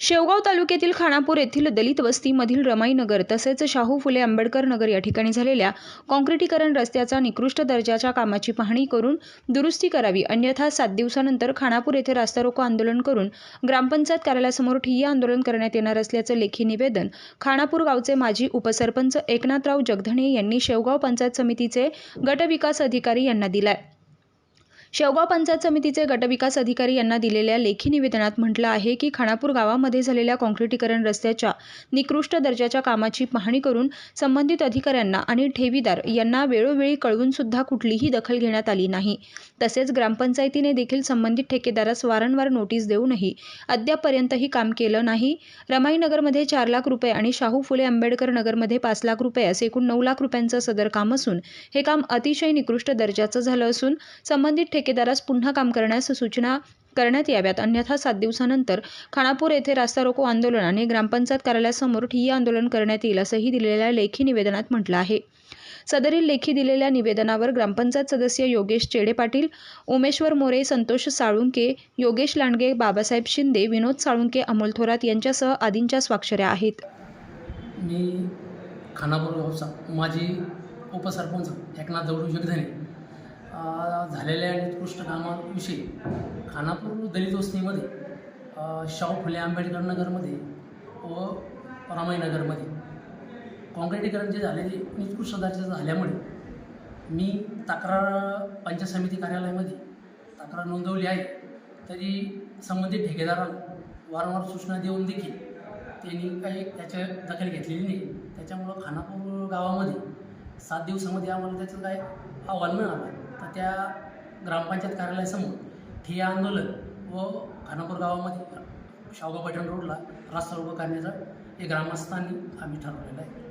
शेवगाव तालुक्यातील खानापूर येथील दलित वस्तीमधील रमाईनगर तसेच शाहू फुले आंबेडकर नगर या ठिकाणी झालेल्या काँक्रिटीकरण रस्त्याचा निकृष्ट दर्जाच्या कामाची पाहणी करून दुरुस्ती करावी. अन्यथा सात दिवसानंतर खानापूर येथे रास्ता रोको आंदोलन करून ग्रामपंचायत कार्यालयासमोर ठिय्या आंदोलन करण्यात येणार असल्याचं लेखी निवेदन खानापूर गावचे माजी उपसरपंच एकनाथराव जगधणे यांनी शेवगाव पंचायत समितीचे गटविकास अधिकारी यांना दिलाय. शेवगाव पंचायत समितीचे गटविकास अधिकारी यांना दिलेल्या लेखी निवेदनात म्हटलं आहे की खाणापूर गावामध्ये झालेल्या काँक्रिटीकरण रस्त्याच्या निकृष्ट दर्जाच्या कामाची पाहणी करून संबंधित अधिकाऱ्यांना आणि ठेवीदार यांना वेळोवेळी कळवून सुद्धा कुठलीही दखल घेण्यात आली नाही. तसेच ग्रामपंचायतीने देखील संबंधित ठेकेदारास वारंवार नोटीस देऊनही अद्यापपर्यंतही काम केलं नाही. रमाईनगरमध्ये चार लाख रुपये आणि शाहू फुले आंबेडकर नगरमध्ये पाच लाख रुपये असे एकूण नऊ लाख रुपयांचं सदर काम असून हे काम अतिशय निकृष्ट दर्जाचं झालं असून संबंधित ठेकेदारास पुन्हा काम करण्यास सूचना करण्यात याव्यात. अन्यथा सात दिवसानंतर खानापूर येथे रास्ता रोको आंदोलन आणि ग्रामपंचायत कार्यालयासमोर ठिय्या आंदोलन करण्यात येईल असंही दिलेल्या लेखी निवेदनात म्हटलं आहे. सदरील लेखी दिलेल्या निवेदनावर ग्रामपंचायत सदस्य योगेश चेडे पाटील उमेश्वर मोरे संतोष साळुंके योगेश लांडगे बाबासाहेब शिंदे विनोद साळुंके अमोल थोरात यांच्यासह आदींच्या स्वाक्षऱ्या आहेत. मी खानापूर माजी उपसरपंच एकनाथ दौडू जगधने झालेल्या निकृष्ट कामांविषयी खानापूर दलित वस्तीमध्ये शाहू फुले आंबेडकर नगरमध्ये व रामाईनगरमध्ये काँक्रिटीकरण जे झालेले निकृष्ट दर्जाचं झाल्यामुळे मी तक्रार पंचायत समिती कार्यालयामध्ये तक्रार नोंदवली आहे. तरी संबंधित ठेकेदाराला वारंवार सूचना देऊन देखील त्यांनी काही त्याच्या दखल घेतलेली नाही. त्याच्यामुळं खानापूर गावामध्ये सात दिवसामध्ये आम्हाला त्याचं काय अहवाल मिळाला तर त्या ग्रामपंचायत कार्यालयासमोर ठिय्या आंदोलन व खानापूर गावामध्ये शावगाव पैठण रोडला रस्ता उभं करण्याचा हे ग्रामस्थांनी आम्ही ठरवलेलं आहे.